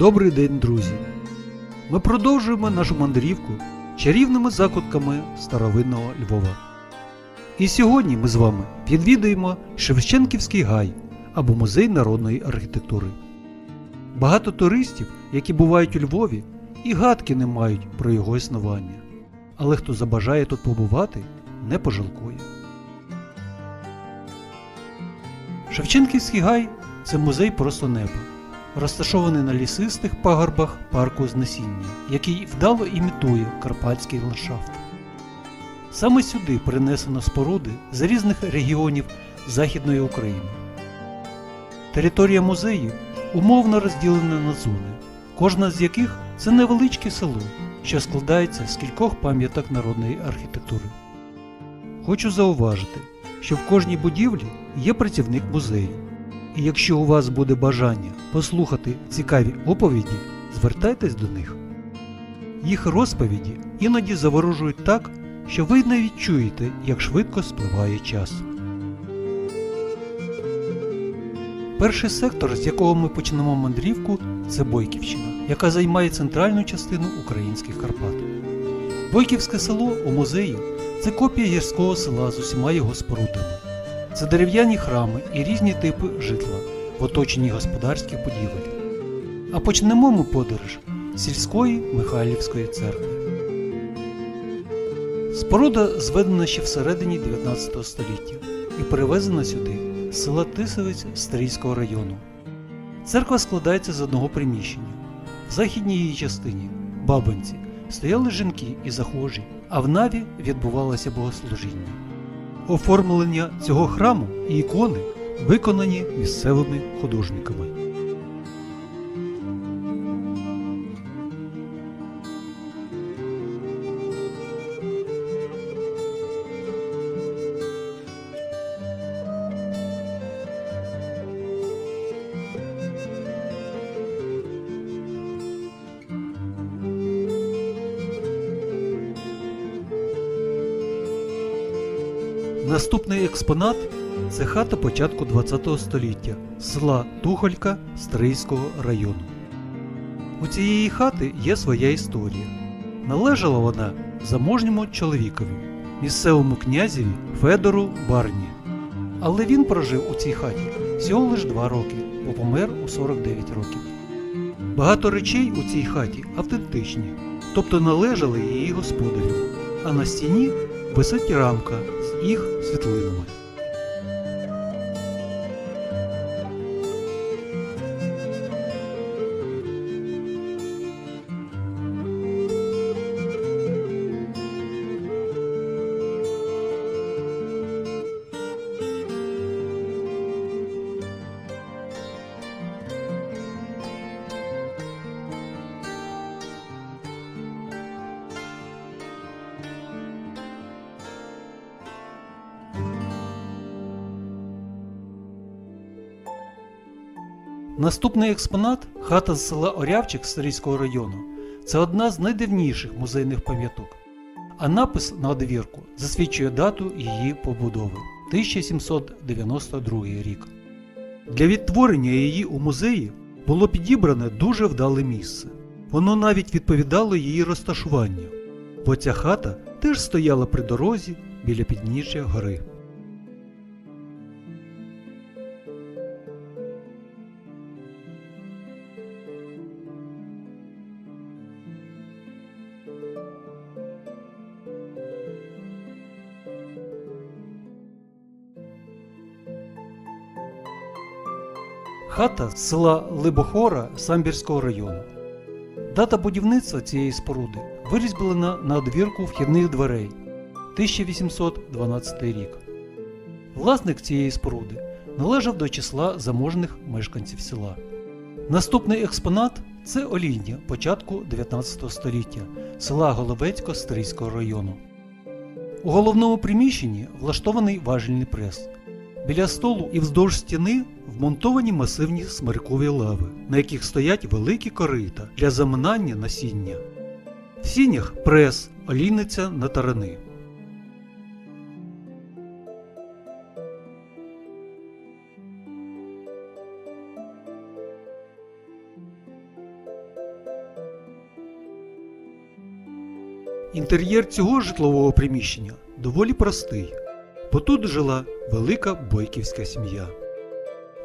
Добрий день, друзі! Ми продовжуємо нашу мандрівку чарівними закутками старовинного Львова. І сьогодні ми з вами відвідуємо Шевченківський гай або музей народної архітектури. Багато туристів, які бувають у Львові, і гадки не мають про його існування. Але хто забажає тут побувати, не пожалкує. Шевченківський гай це музей просто неба, розташований на лісистих пагорбах парку Знесіння, який вдало імітує карпатський ландшафт. Саме сюди принесено споруди з різних регіонів Західної України. Територія музею умовно розділена на зони, кожна з яких це невеличке село, що складається з кількох пам'яток народної архітектури. Хочу зауважити, що в кожній будівлі є працівник музею. І якщо у вас буде бажання послухати цікаві оповіді, звертайтесь до них. Їх розповіді іноді заворожують так, що ви не відчуєте, як швидко спливає час. Перший сектор, з якого ми почнемо мандрівку, це Бойківщина, яка займає центральну частину українських Карпат. Бойківське село у музеї це копія гірського села з усіма його спорудами. Це дерев'яні храми і різні типи житла в оточенні господарських будівель. А почнемо ми подорож сільської Михайлівської церкви. Споруда зведена ще всередині 19 століття і перевезена сюди з села Тисовець Стрийського району. Церква складається з одного приміщення. В західній її частині Бабанці стояли жінки і захожі, а в наві відбувалося богослужіння. Оформлення цього храму і ікони виконані місцевими художниками. Експонат це хата початку ХХ століття села Тухолька Стрийського району. У цієї хати є своя історія. Належала вона заможньому чоловікові, місцевому князеві Федору Барні. Але він прожив у цій хаті всього лише два роки, бо помер у 49 років. Багато речей у цій хаті автентичні, тобто належали її господарю, а на стіні висить рамка їх світлинами. Наступний експонат хата з села Орявчик Стрийського району. Це одна з найдивніших музейних пам'яток. А напис на одвірку засвідчує дату її побудови 1792 рік. Для відтворення її у музеї було підібране дуже вдале місце. Воно навіть відповідало її розташуванню, бо ця хата теж стояла при дорозі біля підніжжя гори. Хата села Либохора Самбірського району. Дата будівництва цієї споруди вирізблена на одвірку вхідних дверей 1812 рік. Власник цієї споруди належав до числа заможних мешканців села. Наступний експонат це олійня початку 19 століття села Головецько Стрийського району. У головному приміщенні влаштований важільний прес. Біля столу і вздовж стіни вмонтовані масивні смиркові лави, на яких стоять великі корита для заминання насіння. В сінях прес, олійниця на тарани. Інтер'єр цього житлового приміщення доволі простий, бо тут жила велика бойківська сім'я.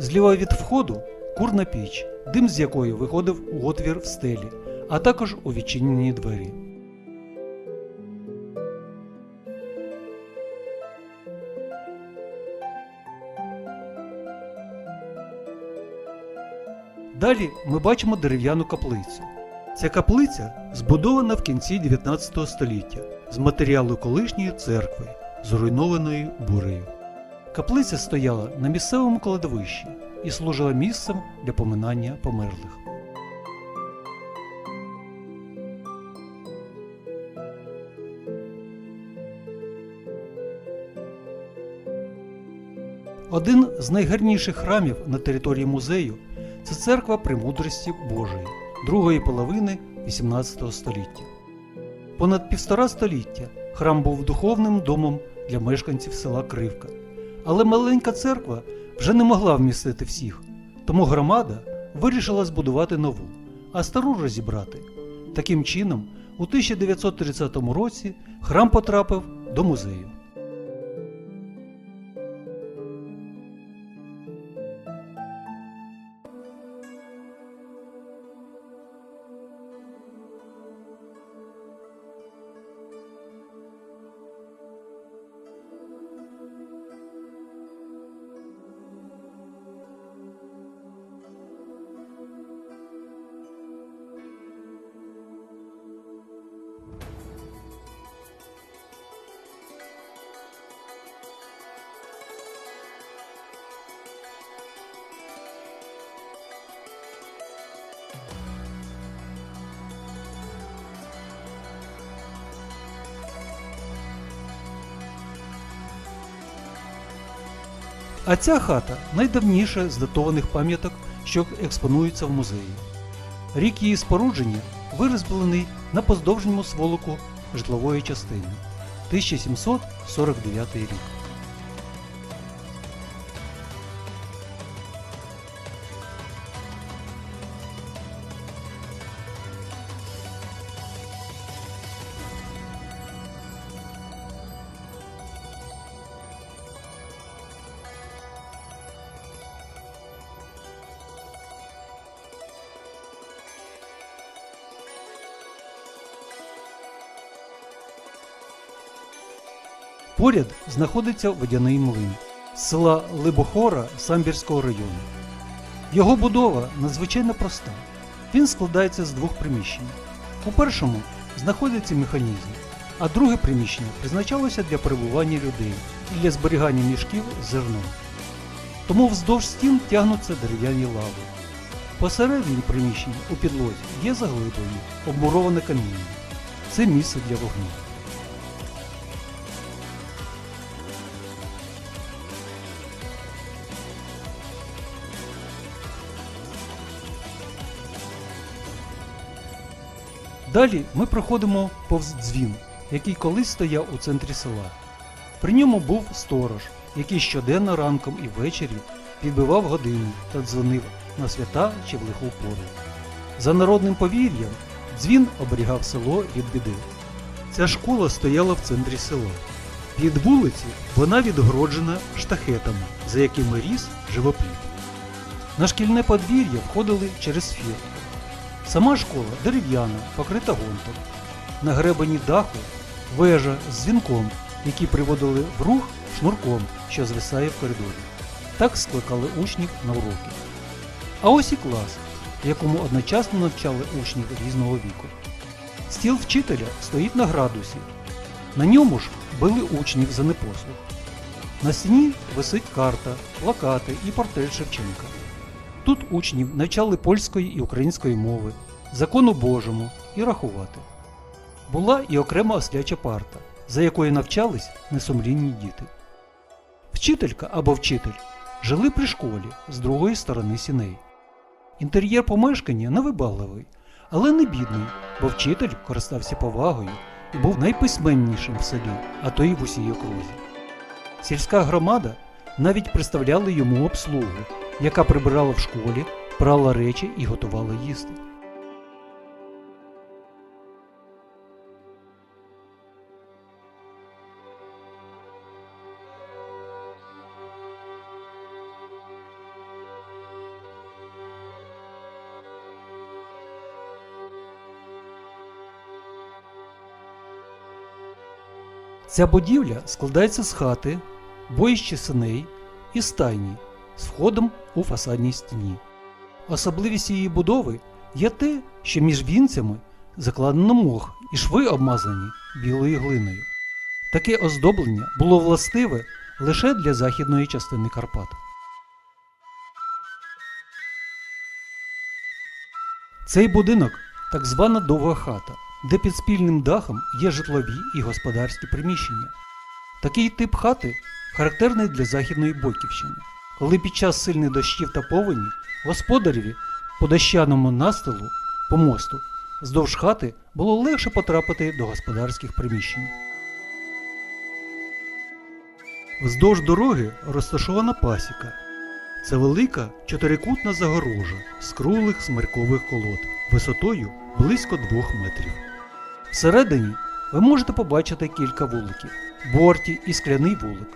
Зліва від входу курна піч, дим з якої виходив у отвір в стелі, а також у відчинені двері. Далі ми бачимо дерев'яну каплицю. Ця каплиця збудована в кінці 19 століття з матеріалу колишньої церкви, зруйнованої бурею. Каплиця стояла на місцевому кладовищі і служила місцем для поминання померлих. Один з найгарніших храмів на території музею це церква Премудрості Божої другої половини XVIII століття. Понад півтора століття храм був духовним домом для мешканців села Кривка. Але маленька церква вже не могла вмістити всіх, тому громада вирішила збудувати нову, а стару розібрати. Таким чином, у 1930 році храм потрапив до музею. А ця хата найдавніша з датованих пам'яток, що експонуються в музеї. Рік її спорудження вирізблений на поздовжньому сволоку житлової частини 1749 рік. Поряд знаходиться водяний млин з села Либохора Самбірського району. Його будова надзвичайно проста. Він складається з двох приміщень. У першому знаходиться механізм, а друге приміщення призначалося для перебування людей і для зберігання мішків з зерном. Тому вздовж стін тягнуться дерев'яні лави. Посередині приміщення у підлозі є заглиблення, обмуроване каміння. Це місце для вогню. Далі ми проходимо повз дзвін, який колись стояв у центрі села. При ньому був сторож, який щоденно ранком і ввечері підбивав годину та дзвонив на свята чи в лиху пору. За народним повір'ям, дзвін оберігав село від біди. Ця школа стояла в центрі села. Під вулиці вона відгороджена штахетами, за якими ріс живоплід. На шкільне подвір'я входили через фіртку. Сама школа дерев'яна, покрита гонтом. На гребені даху вежа з дзвінком, який приводили в рух шнурком, що звисає в коридорі. Так скликали учнів на уроки. А ось і клас, в якому одночасно навчали учнів різного віку. Стіл вчителя стоїть на градусі. На ньому ж били учнів за непослух. На стіні висить карта, плакати і портрет Шевченка. Тут учнів навчали польської і української мови, закону Божому і рахувати. Була і окрема осляча парта, за якою навчались несумлінні діти. Вчителька або вчитель жили при школі з другої сторони сіней. Інтер'єр помешкання невибагливий, але не бідний, бо вчитель користався повагою і був найписьменнішим в селі, а то й в усій окрузі. Сільська громада навіть представляла йому обслугу, яка прибирала в школі, прала речі і готувала їсти. Ця будівля складається з хати, боїщі синей і стайні з входом у фасадній стіні. Особливість її будови є те, що між вінцями закладено мох і шви обмазані білою глиною. Таке оздоблення було властиве лише для західної частини Карпат. Цей будинок так звана довга хата, де під спільним дахом є житлові і господарські приміщення. Такий тип хати характерний для Західної Бойківщини, коли під час сильних дощів та повені господареві по дощаному настилу по мосту вздовж хати було легше потрапити до господарських приміщень. Вздовж дороги розташована пасіка. Це велика чотирикутна загорожа з круглих смиркових колод висотою близько двох метрів. Всередині ви можете побачити кілька вуликів, борті і скляний вулик.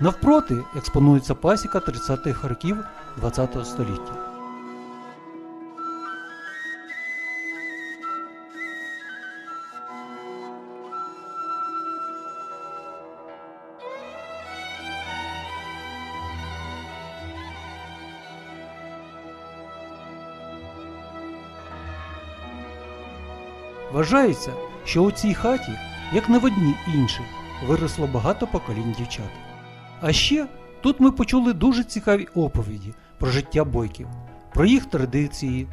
Навпроти експонується пасіка 30-х років ХХ століття. Вважається, що у цій хаті, як не в одній іншій, виросло багато поколінь дівчат. А ще тут ми почули дуже цікаві оповіді про життя бойків, про їх традиції,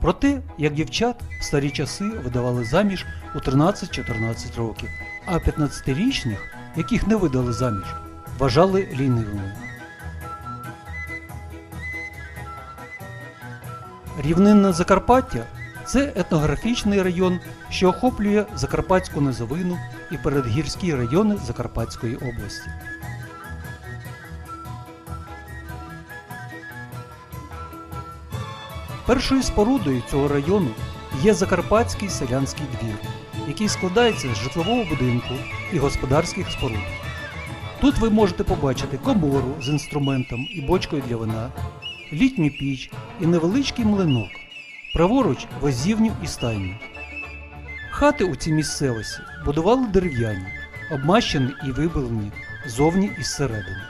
про те, як дівчат в старі часи видавали заміж у 13-14 років, а 15-річних, яких не видали заміж, вважали лінивими. Рівнинне Закарпаття це етнографічний район, що охоплює Закарпатську низовину і передгірські райони Закарпатської області. Першою спорудою цього району є Закарпатський селянський двір, який складається з житлового будинку і господарських споруд. Тут ви можете побачити комору з інструментом і бочкою для вина, літню піч і невеличкий млинок, праворуч возівню і стайню. Хати у цій місцевості будували дерев'яні, обмащені і вибелені зовні і зсередини.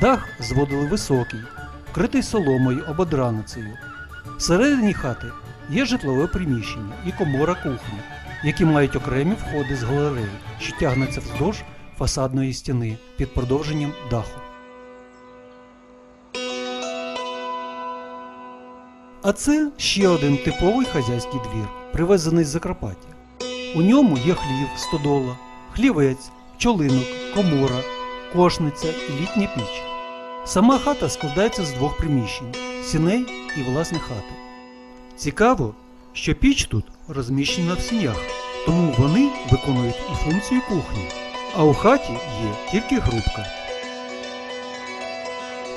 Дах зводили високий, вкритий соломою або драницею. Всередині хати є житлове приміщення і комора кухня, які мають окремі входи з галереї, що тягнеться вздовж фасадної стіни під продовженням даху. А це ще один типовий хазяйський двір, привезений з Закарпаття. У ньому є хлів, стодола, хлівець, чолинок, комора, кошниця і літня піч. Сама хата складається з двох приміщень сіней і власне хати. Цікаво, що піч тут розміщена в сінях, тому вони виконують і функцію кухні, а у хаті є тільки грубка.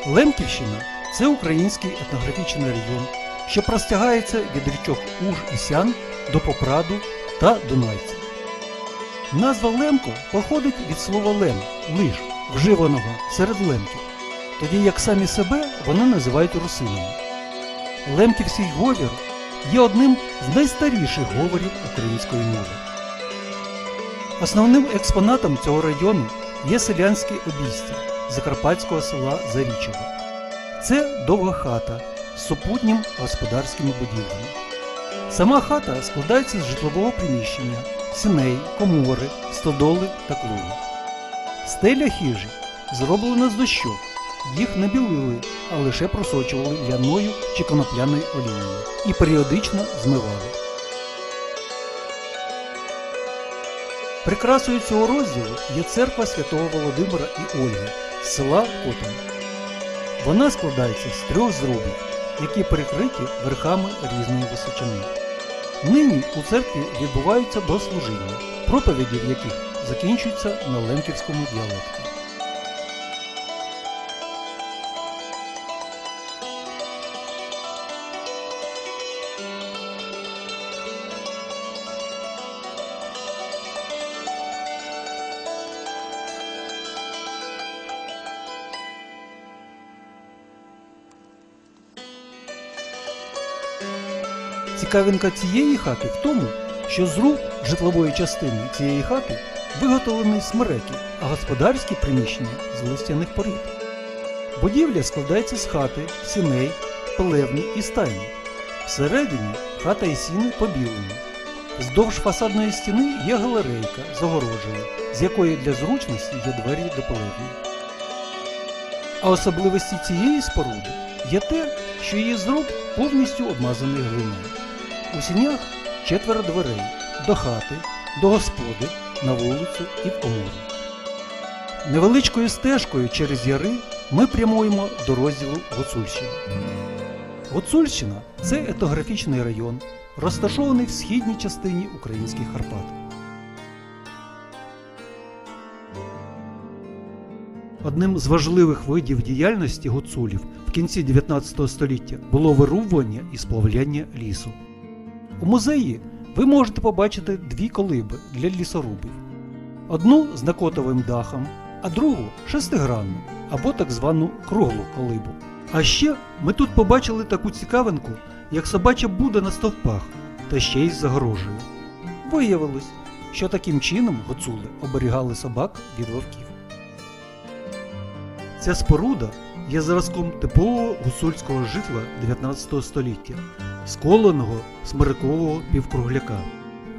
Лемківщина це український етнографічний район, що простягається від річок Уж і Сян до Попраду та Дунайця. Назва Лемко походить від слова лем лиш, вживаного серед лемків, тоді як самі себе вони називають русинами. Лемківський говір є одним з найстаріших говорів української мови. Основним експонатом цього району є селянське обійстя закарпатського села Зарічого. Це довга хата з супутнім господарськими будівлями. Сама хата складається з житлового приміщення, сіней, комори, стодоли та клуні. Стеля хижі зроблена з дощок. Їх не білили, а лише просочували ляною чи конопляною олією і періодично змивали. Прикрасою цього розділу є церква святого Володимира і Ольги з села Котин. Вона складається з трьох зрубів, які перекриті верхами різної височини. Нині у церкві відбуваються богослужіння, проповіді в яких закінчуються на лемківському діалекті. Цікавинка цієї хати в тому, що зруб житлової частини цієї хати виготовлений смереки, а господарські приміщення з листяних порід. Будівля складається з хати, сіней, пелевні і стайні. Всередині хата і сіни побілені. Вздовж фасадної стіни є галерейка з огорожею, з якої для зручності є двері до пелевні. А особливості цієї споруди є те, що її зруб повністю обмазаний глиною. У сінях четверо дверей до хати, до господи, на вулицю і в комору. Невеличкою стежкою через яри ми прямуємо до розділу Гуцульщина. Гуцульщина це етнографічний район, розташований в східній частині українських Карпат. Одним з важливих видів діяльності гуцулів в кінці 19 століття було вирубування і сплавляння лісу. У музеї ви можете побачити дві колиби для лісорубів: одну з накотовим дахом, а другу шестигранну або так звану круглу колибу. А ще ми тут побачили таку цікавинку, як собача буда на стовпах, та ще й з загорожею. Виявилось, що таким чином гуцули оберігали собак від вовків. Ця споруда є зразком типового гуцульського житла 19 століття, сколеного смирикового півкругляка.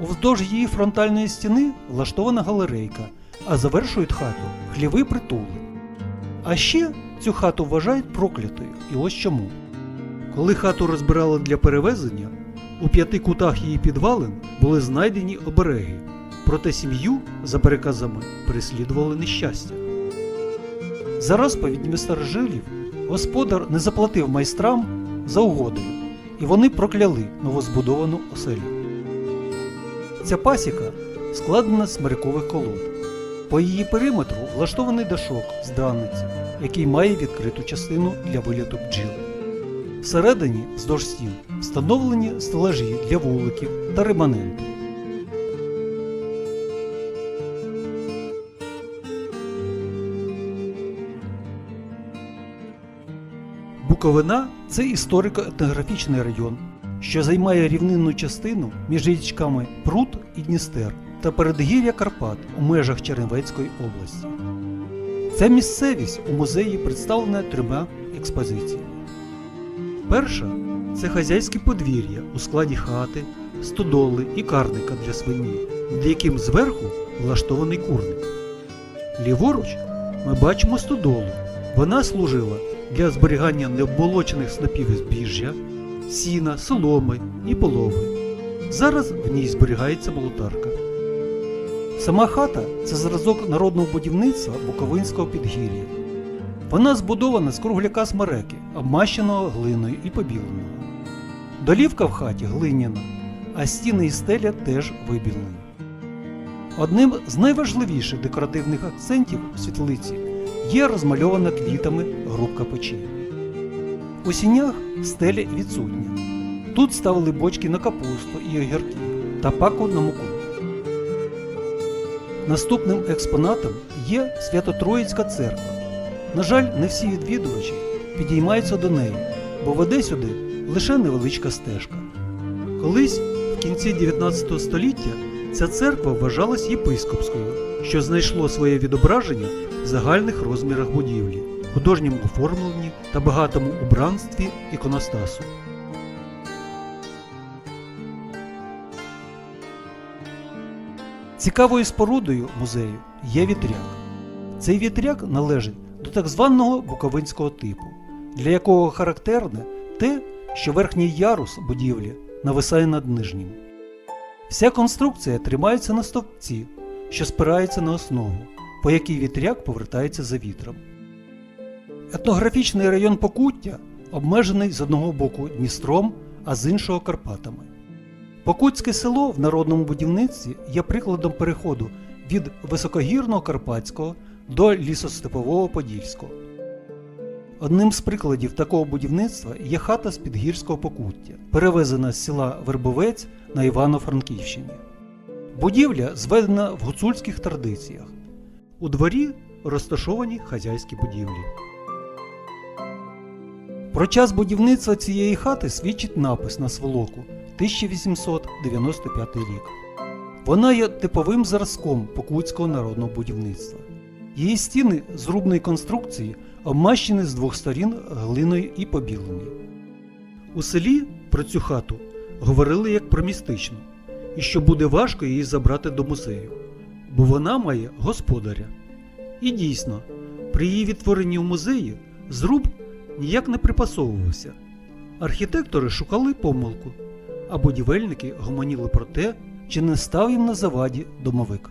Уздовж її фронтальної стіни влаштована галерейка, а завершують хату хліви притули. А ще цю хату вважають проклятою, і ось чому. Коли хату розбирали для перевезення, у п'яти кутах її підвалин були знайдені обереги, проте сім'ю, за переказами, переслідували нещастя. За розповідями старожилів, господар не заплатив майстрам за угодою, і вони прокляли новозбудовану оселю. Ця пасіка складена з смирикових колод. По її периметру влаштований дашок з драниці, який має відкриту частину для виліту бджіл. Всередині, вздовж стін, встановлені стелажі для вуликів та реманенту. Буковина це історико-етнографічний район, що займає рівнинну частину між річками Прут і Дністер та передгір'я Карпат у межах Чернівецької області. Ця місцевість у музеї представлена трьома експозиціями. Перша це хазяйське подвір'я у складі хати, стодоли і карника для свині, над яким зверху влаштований курник. Ліворуч ми бачимо стодолу. Вона служила для зберігання необмолочених снопів збіжжя, сіна, соломи і полови. Зараз в ній зберігається молотарка. Сама хата це зразок народного будівництва Буковинського підгір'я. Вона збудована з кругляка смереки, обмащеного глиною і побіленого. Долівка в хаті глиняна, а стіни і стеля теж вибілені. Одним з найважливіших декоративних акцентів у світлиці є розмальована квітами грубка печі. У сінях стеля відсутня. Тут ставили бочки на капусту і огірки та паку на муку. Наступним експонатом є Свято-Троїцька церква. На жаль, не всі відвідувачі підіймаються до неї, бо веде сюди лише невеличка стежка. Колись, в кінці 19 століття, ця церква вважалась єпископською, що знайшло своє відображення загальних розмірах будівлі, художньому оформленні та багатому убранстві іконостасу. Цікавою спорудою музею є вітряк. Цей вітряк належить до так званого буковинського типу, для якого характерне те, що верхній ярус будівлі нависає над нижнім. Вся конструкція тримається на стовпці, що спирається на основу, по якій вітряк повертається за вітром. Етнографічний район Покуття обмежений з одного боку Дністром, а з іншого Карпатами. Покутське село в народному будівництві є прикладом переходу від високогірного Карпатського до лісостепового Подільського. Одним з прикладів такого будівництва є хата з підгірського покуття, перевезена з села Вербовець на Івано-Франківщині. Будівля зведена в гуцульських традиціях. У дворі розташовані хазяйські будівлі. Про час будівництва цієї хати свідчить напис на сволоку 1895 рік. Вона є типовим зразком покутського народного будівництва. Її стіни зрубної конструкції обмащені з двох сторін глиною і побілені. У селі про цю хату говорили як про містичну, і що буде важко її забрати до музею, бо вона має господаря. І дійсно, при її відтворенні в музеї зруб ніяк не припасовувався. Архітектори шукали помилку, а будівельники гомоніли про те, чи не став їм на заваді домовик.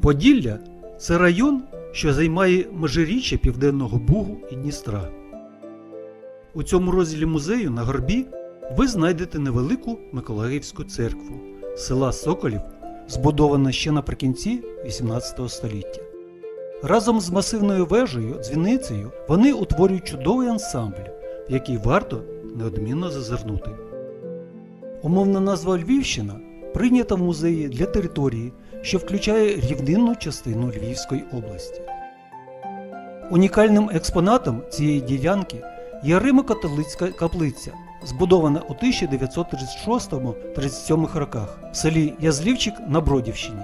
Поділля це район, що займає межиріччя Південного Бугу і Дністра. У цьому розділі музею на горбі ви знайдете невелику Миколаївську церкву села Соколів, збудована ще наприкінці 18 століття. Разом з масивною вежею, дзвіницею вони утворюють чудовий ансамбль, в який варто неодмінно зазирнути. Умовна назва Львівщина прийнята в музеї для території, що включає рівнинну частину Львівської області. Унікальним експонатом цієї ділянки є Римо-католицька каплиця, збудована у 1936-37 роках в селі Язлівчик на Бродівщині.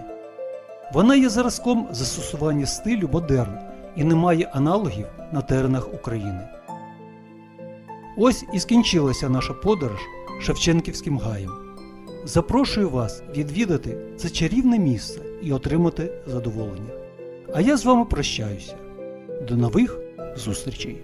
Вона є зразком застосування стилю модерн і не має аналогів на теренах України. Ось і скінчилася наша подорож Шевченківським гаєм. Запрошую вас відвідати це чарівне місце і отримати задоволення. А я з вами прощаюся. До нових зустрічей!